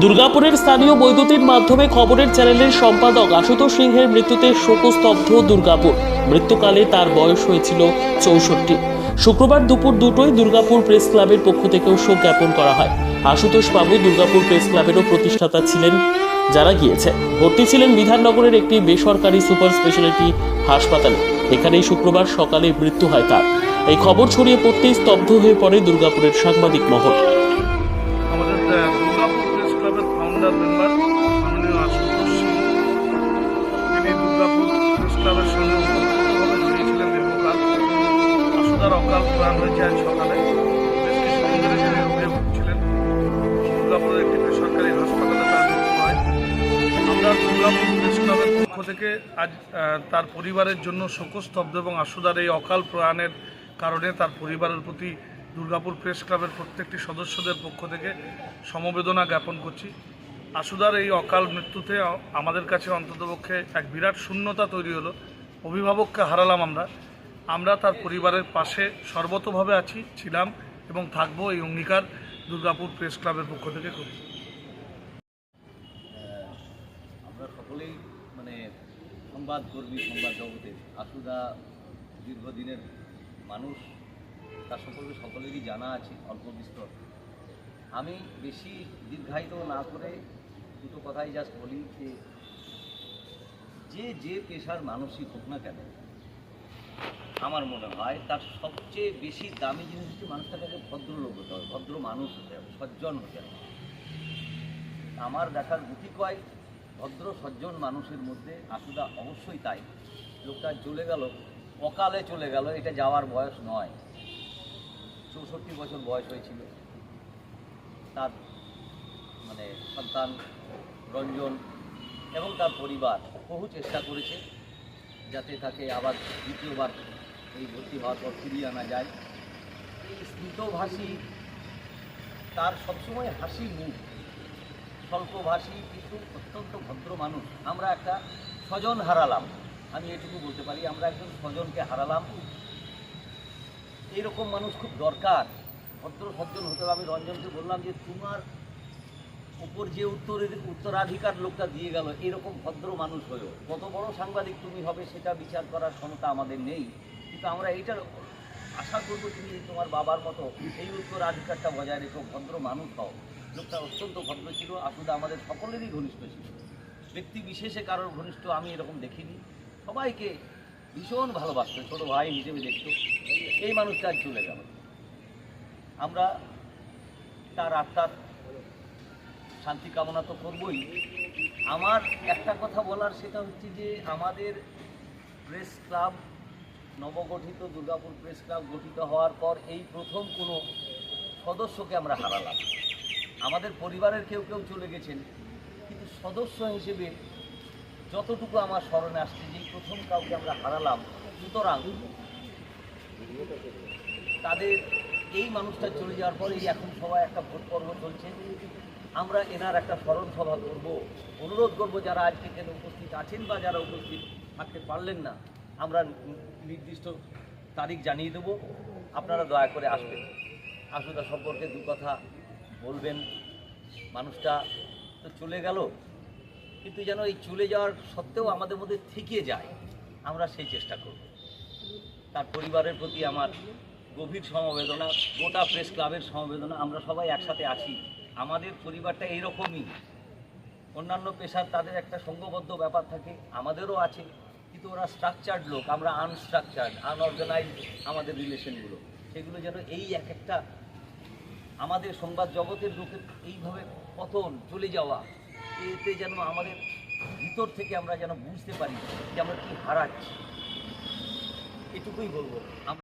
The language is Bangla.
দুর্গাপুরের স্থানীয় বৈদ্যুতিন মাধ্যমে খবরের চ্যানেলের সম্পাদক আশুতোষ সিংহের মৃত্যুতে শোকস্তব্ধ দুর্গাপুর। মৃত্যুকালে তার বয়স হয়েছিল চৌষট্টি। শুক্রবার দুপুর দুটোয় দুর্গাপুর প্রেস ক্লাবের পক্ষ থেকেও শোক জ্ঞাপন করা হয়। আশুতোষ বাবু দুর্গাপুর প্রেস ক্লাবেরও প্রতিষ্ঠাতা ছিলেন যারা গিয়েছে। ভর্তি ছিলেন বিধাননগরের একটি বেসরকারি সুপার স্পেশালিটি হাসপাতালে। এখানেই শুক্রবার সকালে মৃত্যু হয় তার। এই খবর ছড়িয়ে পড়তেই স্তব্ধ হয়ে পড়ে দুর্গাপুরের সাংবাদিক মহল। থেকে আজ তার পরিবারের জন্য শোকস্তব্ধ এবং আশুদার এই অকাল প্রাণের কারণে তার পরিবারের প্রতি দুর্গাপুর প্রেস ক্লাবের প্রত্যেকটি সদস্যদের পক্ষ থেকে সমবেদনা জ্ঞাপন করছি। আশুদার এই অকাল মৃত্যুতে আমাদের কাছে অন্ততপক্ষে এক বিরাট শূন্যতা তৈরি হলো। অভিভাবককে হারালাম আমরা। আমরা তার পরিবারের পাশে সর্বতভাবে আছি, ছিলাম এবং থাকব এই অঙ্গীকার দুর্গাপুর প্রেস ক্লাবের পক্ষ থেকে করি আমরা সকলেই মানে সংবাদ কর্মী, সংবাদ জগতে আশুদা দীর্ঘদিনের মানুষ, তার সম্পর্কে সকলেরই জানা আছে অল্প বিস্তর। আমি বেশি দীর্ঘায়িত না করে দুটো কথাই জাস্ট বলি যে যে যে পেশার মানুষই হোক না কেন, আমার মনে হয় তার সবচেয়ে বেশি দামি জিনিস হচ্ছে মানুষটাকে ভদ্রলোক হতে হবে, ভদ্র মানুষ হতে হবে, সজ্জন হতে হবে। আমার দেখার গুটি কয়? ভদ্র সজ্জন মানুষের মধ্যে আশুদা অবশ্যই তাই। লোকটা চলে গেল, অকালে চলে গেল, এটা যাওয়ার বয়স নয়। চৌষট্টি বছর বয়স হয়েছিল। তার মানে সন্তান, রঞ্জন এবং তার পরিবার বহু চেষ্টা করেছে যাতে তাকে আবার দ্বিতীয়বার এই ভর্তি হওয়ার পর ফিরিয়ে আনা যায়। এই স্মিতভাষী, তার সবসময় হাসি মুখ। স্বল্পভাষী, কিন্তু অত্যন্ত ভদ্র মানুষ। আমরা একটা স্বজন হারালাম। আমি এটুকু বলতে পারি, আমরা একজন স্বজনকে হারালাম। এইরকম মানুষ খুব দরকার। ভদ্র সজ্জন হতে আমি রঞ্জনকে বললাম যে, তোমার উপর যে উত্তরের উত্তরাধিকার লোকটা দিয়ে গেল এরকম ভদ্র মানুষ হয়েও। কত বড় সাংবাদিক তুমি হবে, সেটা বিচার করার ক্ষমতা আমাদের নেই। কিন্তু আমরা এইটার আশা করব তুমি তোমার বাবার মতো এই উত্তরাধিকারটা বজায় রেখো, ভদ্র মানুষ হও। লোকটা অত্যন্ত ভদ্র ছিল, আসলে আমাদের সকলেরই ঘনিষ্ঠ ছিল। ব্যক্তি বিশেষে কারোর ঘনিষ্ঠ আমি এরকম দেখিনি। সবাইকে ভীষণ ভালোবাসত, ছোটো ভাই হিসেবে দেখত। এই মানুষটা চলে গেল। আমরা তার আত্মার শান্তি কামনা তো করবই। আমার একটা কথা বলার, সেটা হচ্ছে যে আমাদের প্রেস ক্লাব, নবগঠিত দুর্গাপুর প্রেস ক্লাব গঠিত হওয়ার পর এই প্রথম কোনো সদস্যকে আমরা হারালাম। আমাদের পরিবারের কেউ কেউ চলে গেছেন, কিন্তু সদস্য হিসেবে যতটুকু আমার স্মরণে আসছে যে প্রথম কাউকে আমরা হারালাম, সুতরাং তাদের এই মানুষটা চলে যাওয়ার পরে এখন সবাই একটা ভোট পর্ব চলছে। আমরা এনার একটা স্মরণ সভা করব। অনুরোধ করব যারা আজকে এখানে উপস্থিত আছেন বা যারা উপস্থিত থাকতে পারলেন না, আমরা নির্দিষ্ট তারিখ জানিয়ে দেব। আপনারা দয়া করে আসবেন। আসুদা সম্পর্কে দু কথা বলবেন। মানুষটা তো চলে গেল, কিন্তু যেন এই চলে যাওয়ার সত্ত্বেও আমাদের মধ্যে থেকে যায়, আমরা সেই চেষ্টা করব। তার পরিবারের প্রতি আমার গভীর সমবেদনা, গোটা প্রেস ক্লাবের সমবেদনা, আমরা সবাই একসাথে আছি। আমাদের পরিবারটা এইরকমই। অন্যান্য পেশার তাদের একটা সংঘবদ্ধ ব্যাপার থাকে, আমাদেরও আছে, কিন্তু ওরা স্ট্রাকচার্ড লোক, আমরা আনস্ট্রাকচার্ড আনঅর্গানাইজ আমাদের রিলেশনগুলো সেগুলো যেন এই এক একটা আমাদের সংবাদ জগতের লোকের এইভাবে পতন চলে যাওয়া, এতে যেন আমাদের ভিতর থেকে আমরা যেন বুঝতে পারি যে আমরা কী হারাচ্ছি। এটুকুই বলব।